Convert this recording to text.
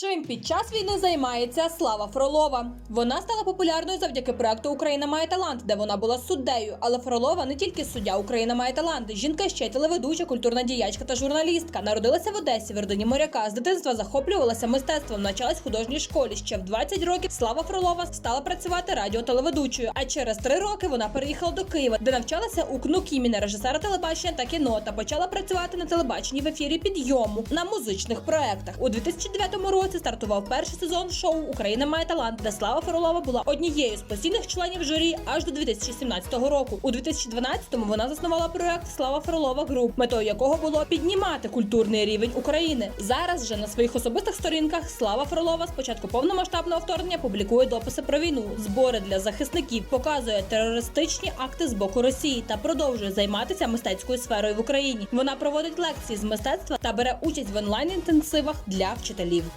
Чим під час війни займається Слава Фролова? Вона стала популярною завдяки проекту Україна має талант, де вона була суддею. Але Фролова не тільки суддя Україна має талант. Жінка ще й телеведуча, культурна діячка та журналістка. Народилася в Одесі в родині моряка. З дитинства захоплювалася мистецтвом, навчалась в художній школі. Ще в 20 років Слава Фролова стала працювати радіотелеведучою. А через три роки вона переїхала до Києва, де навчалася у КНУ Кіміна, режисера телебачення та кіно, та почала працювати на телебаченні в ефірі підйому на музичних проектах. У 2009 році стартував перший сезон шоу Україна має талант, де Слава Фролова була однією з постійних членів журі аж до 2017 року. У 2012-му вона заснувала проект Слава Фролова Груп, метою якого було піднімати культурний рівень України. Зараз же на своїх особистих сторінках Слава Фролова з початку повномасштабного вторгнення публікує дописи про війну, збори для захисників, показує терористичні акти з боку Росії та продовжує займатися мистецькою сферою в Україні. Вона проводить лекції з мистецтва та бере участь в онлайн інтенсивах для вчителів.